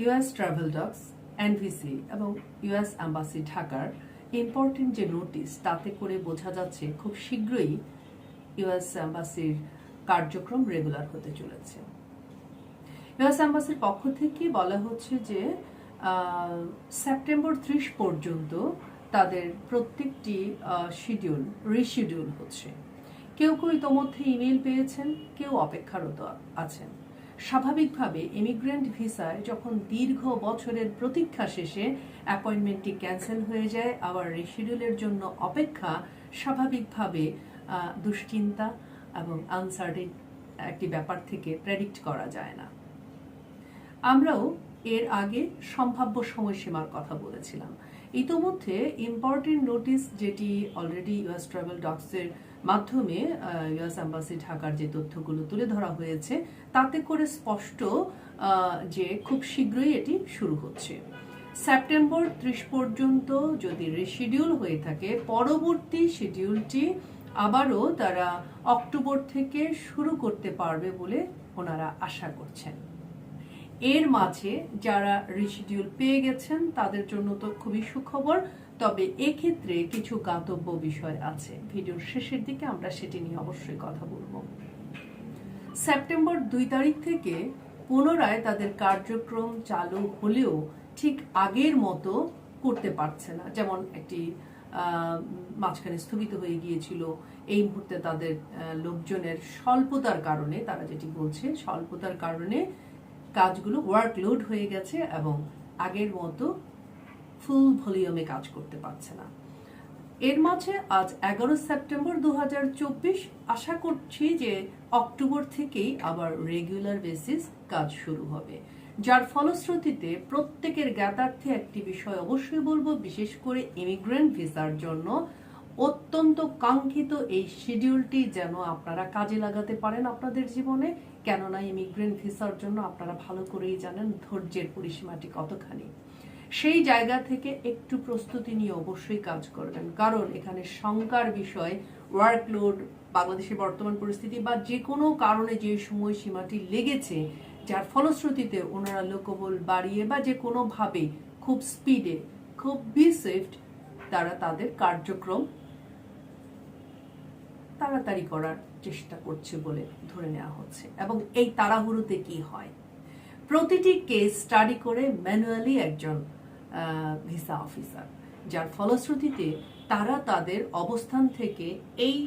US travel docs NVC এবং US embassy ঢাকার important যে নোটিশ তাতে করে বোঝা যাচ্ছে খুব শীঘ্রই ইউএস অ্যাম্বাসির কার্যক্রম রেগুলার হতে চলেছে। ইউএস অ্যাম্বাসির পক্ষ থেকে বলা হচ্ছে যে সেপ্টেম্বর ত্রিশ পর্যন্ত তাদের প্রত্যেকটি শিডিউল রিশিডিউল হচ্ছে। কেউ কেউ ইতোমধ্যে ইমেল পেয়েছেন, কেউ অপেক্ষারত আছেন। স্বাভাবিকভাবে ইমিগ্রেন্ট ভিসায় যখন দীর্ঘ বছরের প্রতীক্ষা শেষে অ্যাপয়েন্টমেন্টটি ক্যান্সেল হয়ে যায়, আবার রিশিডিউলের জন্য অপেক্ষা স্বাভাবিকভাবে দুশ্চিন্তা এবং আনসার্টেন একটি ব্যাপার থেকে প্রেডিক্ট করা যায় না। আমরাও এর আগে সম্ভাব্য সময়সীমার কথা বলেছিলাম। ইতোমধ্যে ইম্পর্টেন্ট নোটিশ যেটি অলরেডি ইউএস ট্রাভেল ডক্সের মাধ্যমে ইউএস অ্যাম্বাসি ঢাকার যে তথ্যগুলো তুলে ধরা হয়েছে, তাতে করে স্পষ্ট যে খুব শীঘ্রই এটি শুরু হচ্ছে। সেপ্টেম্বর ত্রিশ পর্যন্ত যদি রিশিডিউল হয়ে থাকে, পরবর্তী শিডিউলটি আবারও তারা অক্টোবর থেকে শুরু করতে পারবে বলে ওনারা আশা করছেন। এর মাঝে যারা রিশিডিউল পেয়ে গেছেন, তাদের জন্য তো খুবই সুখবর। তবে এক্ষেত্রে কিছু গাতব্য বিষয় আছে। ভিডিওর শেষের দিকে আমরা সেটি নিয়ে অবশ্যই কথা বলব। সেপ্টেম্বর দুই তারিখ থেকে পুনরায় তাদের কার্যক্রম চালু হলেও ঠিক আগের মতো করতে পারছে না। যেমন একটি মাঝখানে স্থগিত হয়ে গিয়েছিল এই মুহূর্তে তাদের লোকজনের স্বল্পতার কারণে, তারা যেটি বলছে, স্বল্পতার কারণে কাজগুলো ওয়ার্কলোড হয়ে গেছে এবং আগের মতো ফুল ভলিউমে কাজ করতে পারছে না। এর মাঝে আজ এগারো সেপ্টেম্বর দুহাজার চব্বিশ, আশা করছি যে অক্টোবর থেকেই আবার রেগুলার বেসিস কাজ শুরু হবে। যার ফলশ্রুতিতে প্রত্যেকের জ্ঞাতার্থে একটি বিষয় অবশ্যই বলব, বিশেষ করে ইমিগ্রেন্ট ভিসার জন্য। অত্যন্ত কাঙ্ক্ষিত এই শিডিউলটি যেন আপনারা কাজে লাগাতে পারেন আপনাদের জীবনে। কেননা ইমিগ্রেন্ট ভিসার জন্য আপনারা ভালো করেই জানেন ধৈর্যের পরিসীমাটি কতখানি। সেই জায়গা থেকে একটু প্রস্তুতি নিয়ে অবশ্যই কাজ করবেন। কারণ এখানে শঙ্কার বিষয় ওয়ার্কলোড বাংলাদেশের বর্তমান পরিস্থিতি বা যে কোনো কারণে যে সময়সীমাটি লেগেছে, যার ফলশ্রুতিতে ওনারা লোকবল বাড়িয়ে বা যে কোনোভাবে খুব স্পিডে খুব বি সুইফট তারা তাদের কার্যক্রম তাড়াতাড়ি করার চেষ্টা করছে বলে ধরে নেওয়া হচ্ছে। এবং এই তাড়াহুড়োতে কি হয়? প্রতিটি কেস স্টাডি করে ম্যানুয়ালি একজন ভিসা অফিসার যার ফলশ্রুতিতে তারা তাদের অবস্থান থেকে এই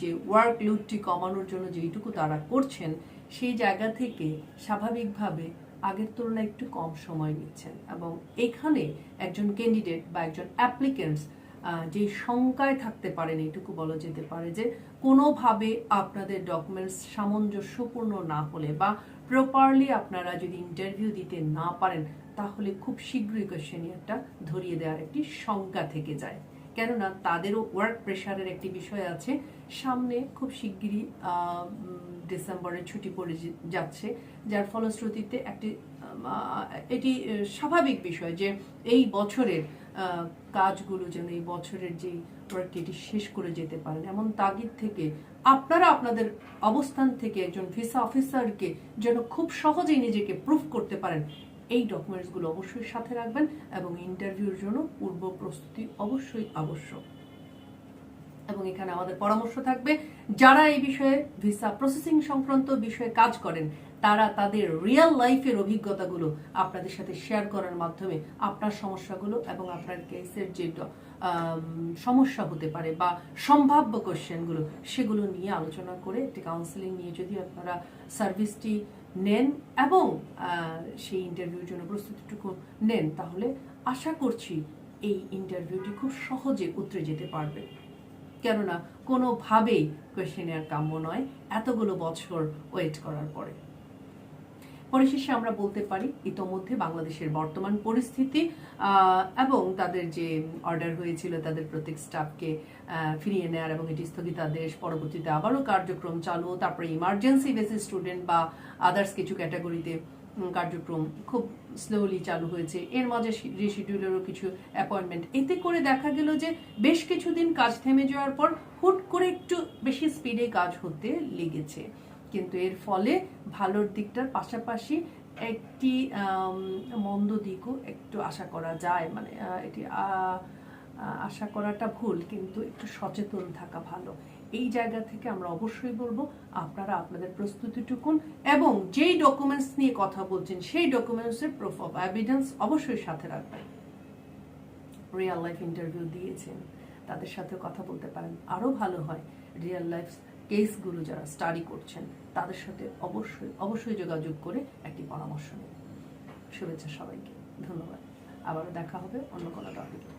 যে ওয়ার্ক লোডটি কমানোর জন্য যেইটুকু তারা করছেন, সেই জায়গা থেকে স্বাভাবিকভাবে আগের তুলনায় একটু কম সময় নিচ্ছেন। এবং এখানে একজন ক্যান্ডিডেট বা একজন অ্যাপ্লিকেন্টস যে শঙ্কায় থাকতে পারেন এটুকু বলা যেতে পারে যে কোনোভাবে আপনাদের ডকুমেন্টস সামঞ্জস্যপূর্ণ না হলে বা প্রপারলি আপনারা যদি ইন্টারভিউ দিতে না পারেন, তাহলে খুব শীঘ্রই কোয়েশ্চেনিয়ারটা ধরিয়ে দেওয়ার একটি শঙ্কা থেকে যায়। কেননা তাদেরও ওয়ার্ক প্রেশারের একটি বিষয় আছে। সামনে খুব শিগগিরই ডিসেম্বরের ছুটি পড়ে যাচ্ছে, যার ফলশ্রুতিতে একটি এটি স্বাভাবিক বিষয় যে এই বছরের কাজগুলো যেন এই বছরের যে ওয়ার্কটি এটি শেষ করে যেতে পারেন। এমন তাগিদ থেকে আপনারা আপনাদের অবস্থান থেকে একজন ভিসা অফিসারকে যেন খুব সহজেই নিজেকে প্রুফ করতে পারেন, এই ডকুমেন্টসগুলো অবশ্যই সাথে রাখবেন এবং ইন্টারভিউর জন্য পূর্ব প্রস্তুতি অবশ্যই আবশ্যক। এবং এখানে আমাদের পরামর্শ থাকবে, যারা এই বিষয়ে ভিসা প্রসেসিং সংক্রান্ত বিষয়ে কাজ করেন, তারা তাদের রিয়েল লাইফের অভিজ্ঞতাগুলো আপনাদের সাথে শেয়ার করার মাধ্যমে আপনার সমস্যাগুলো এবং আপনার কেসের যে সমস্যা হতে পারে বা সম্ভাব্য কোশ্চেনগুলো সেগুলো নিয়ে আলোচনা করে একটি কাউন্সিলিং নিয়ে যদি আপনারা সার্ভিসটি নেন এবং সেই ইন্টারভিউর জন্য প্রস্তুতিটুকু নেন, তাহলে আশা করছি এই ইন্টারভিউটি খুব সহজে উতরে যেতে পারবে। কেননা কোনোভাবেই কোয়েশ্চেনের কাম্য নয়, এতগুলো বছর ওয়েট করার পরে। পরিশেষে আমরা বলতে পারি, ইতোমধ্যে বাংলাদেশের বর্তমান পরিস্থিতি এবং তাদের যে অর্ডার হয়েছিল, তাদের প্রত্যেক স্টাফকে ফিরিয়ে নেওয়ার এবং এটি স্থগিতাদেশ, পরবর্তীতে আবারও কার্যক্রম চালু, তারপরে ইমার্জেন্সি বেসিস স্টুডেন্ট বা আদার্স কিছু ক্যাটাগরিতে কার্যক্রম খুব স্লোলি চালু হয়েছে। এর মাঝে রিশিডিউলেরও কিছু অ্যাপয়েন্টমেন্ট এতে করে দেখা গেল যে বেশ কিছুদিন কাজ থেমে যাওয়ার পর হুট করে একটু বেশি স্পিডে কাজ হতে লেগেছে। কিন্তু এর ফলে ভালোর দিকটার পাশাপাশি একটি মন্দ দিকও একটু আশা করা যায়। মানে এটি আশা করাটা ভুল, কিন্তু একটু সচেতন থাকা ভালো। এই জায়গা থেকে আমরা অবশ্যই বলব, আপনারা আপনাদের প্রস্তুতিটুকুন এবং যেই ডকুমেন্টস নিয়ে কথা বলছেন, সেই ডকুমেন্টসের প্রুফ অফ এভিডেন্স অবশ্যই সাথে রাখবেন। রিয়েল লাইফ ইন্টারভিউ দিয়েছেন, তাদের সাথে কথা বলতে পারেন। আরও ভালো হয় রিয়েল লাইফ কেসগুলো যারা স্টাডি করছেন, তাদের সাথে অবশ্যই অবশ্যই যোগাযোগ করে একটি পরামর্শ নিন। শুভেচ্ছা সবাইকে, ধন্যবাদ। আবারও দেখা হবে অন্য কোনো টপিকে